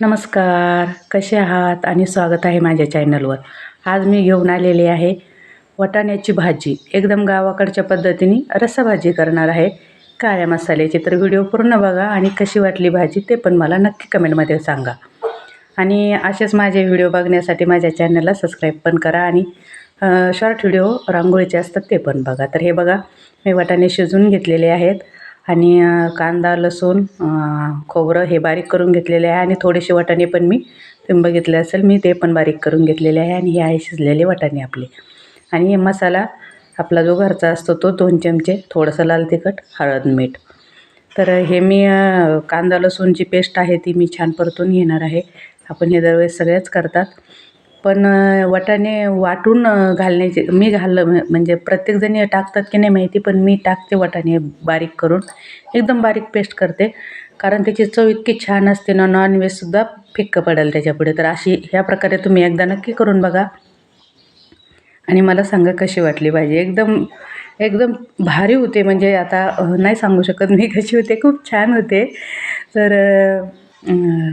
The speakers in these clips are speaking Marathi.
नमस्कार कसे आहात? आणि स्वागत आहे माझ्या चॅनलवर आज मी घेऊन आलेले आहे वाटाण्याची भाजी. एकदम गावाकडच्या पद्धतीने रस्साभाजी करणार आहे. काळ्या मसाल्याची तर व्हिडिओ पूर्ण बघा आणि कशी वाटली भाजी ते पण मला नक्की कमेंटमध्ये सांगा. आणि असेच माझे व्हिडिओ बघण्यासाठी माझ्या चॅनलला सबस्क्राईब पण करा आणि शॉर्ट व्हिडिओ रांगोळीचे असतात ते पण बघा. तर हे बघा मी वाटाणे शिजवून घेतलेले आहेत. आणि कांदा लसूण खोबरं हे बारीक करून घेतलेले आहे आणि थोडेसे वाटाणे पण मी तुम्ही बघितले असेल मी ते पण बारीक करून घेतलेले आहे आणि हे आहे शिजलेले वाटाणे आपले. आणि हे मसाला आपला जो घरचा असतो तो दोन चमचे थोडंसं लाल तिखट हळद मीठ. तर हे मी कांदा लसूणची पेस्ट आहे ती मी छान परतून घेणार आहे. आपण हे दरवेळेस सगळेच करतात. पण अ, वाटाणे वाटून घालण्याचे मी घाललं म्हणजे प्रत्येकजणी टाकतात की नाही माहिती पण मी टाकते वाटाणे बारीक करून. एकदम बारीक पेस्ट करते. कारण त्याची चव इतकी छान असते ना नॉनव्हेजसुद्धा फिक्कं पडेल त्याच्यापुढे तर अशी ह्या प्रकारे तुम्ही एकदा नक्की करून बघा. आणि मला सांगा कशी वाटली पाहिजे एकदम एकदम भारी होते. म्हणजे आता नाही सांगू शकत मी कशी होते. खूप छान होते. तर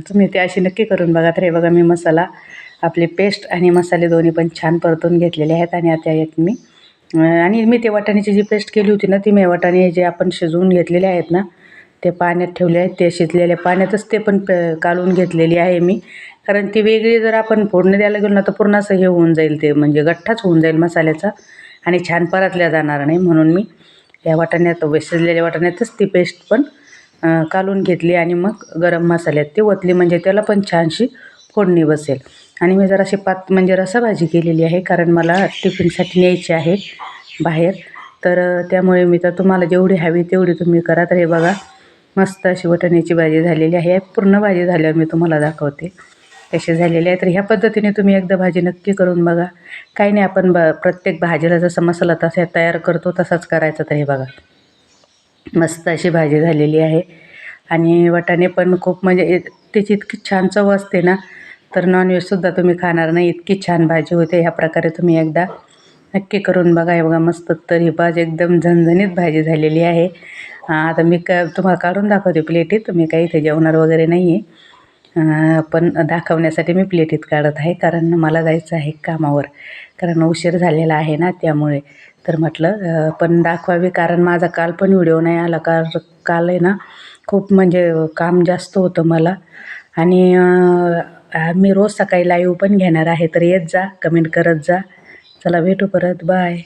तुम्ही ते अशी नक्की करून बघा. तर हे बघा मी मसाला. आपली पेस्ट आणि मसाले दोन्ही पण छान परतून घेतलेले आहेत आणि आता यात मी आणि मी ते वाटाण्याची जी पेस्ट केली होती ना ती मी वाटाणे जे आपण शिजवून घेतलेले आहेत ना ते पाण्यात ठेवले आहेत. ते शिजलेल्या पाण्यातच ते पण प काढून घेतलेली आहे मी. कारण ती वेगळी जर आपण फोडणी द्यायला गेलो ना तर पूर्ण असं हे होऊन जाईल ते म्हणजे गठ्ठाच होऊन जाईल मसाल्याचा आणि छान परतल्या जाणार नाही. म्हणून मी या वाटाण्यात शिजलेल्या वाटाण्यातच ती पेस्ट पण कालून काढून घेतली आणि मग गरम मसाल्यात ती ओतली. म्हणजे त्याला पण छानशी फोडणी बसेल. आणि मी जराशी पात म्हणजे रसाभाजी केलेली आहे कारण मला टिफिनसाठी न्यायची आहे बाहेर. तर त्यामुळे मी तर तुम्हाला जेवढी हवी तेवढी तुम्ही करा. तर हे बघा मस्त अशी वटाण्याची भाजी झालेली आहे. पूर्ण भाजी झाल्यावर मी तुम्हाला दाखवते. तसे झालेले आहे. तर ह्या पद्धतीने तुम्ही एकदा भाजी नक्की करून बघा. काही नाही आपण ब प्रत्येक भाजीला जसा मसाला तसा तयार करतो तसाच करायचा. तर हे बघा मस्त अशी भाजी झालेली आहे. आणि वटाणे पण खूप म्हणजे त्याची इतकी छान चव असते ना तर नॉनव्हेजसुद्धा तुम्ही खाणार नाही. इतकी छान भाजी होते. ह्या प्रकारे तुम्ही एकदा नक्की करून बघा. हे बघा मस्त तर ही भाजी एकदम झणझणीत भाजी झालेली आहे. आता मी का तुम्हाला काढून दाखवते प्लेटीत. मी काही इथे जेवणार वगैरे नाही आहे पण दाखवण्यासाठी मी प्लेटीत काढत आहे. कारण मला जायचं आहे कामावर. कारण उशीर झालेला आहे ना त्यामुळे. तर म्हटलं पण दाखवावी. कारण माझा काल पण व्हिडिओ नाही आला. कार काल आहे ना खूप म्हणजे काम जास्त होतं मला. आणि आता मी रोज सकाळी लाईव्ह पण घेणार आहे. तर येत जा कमेंट करत जा. चला भेटू परत. बाय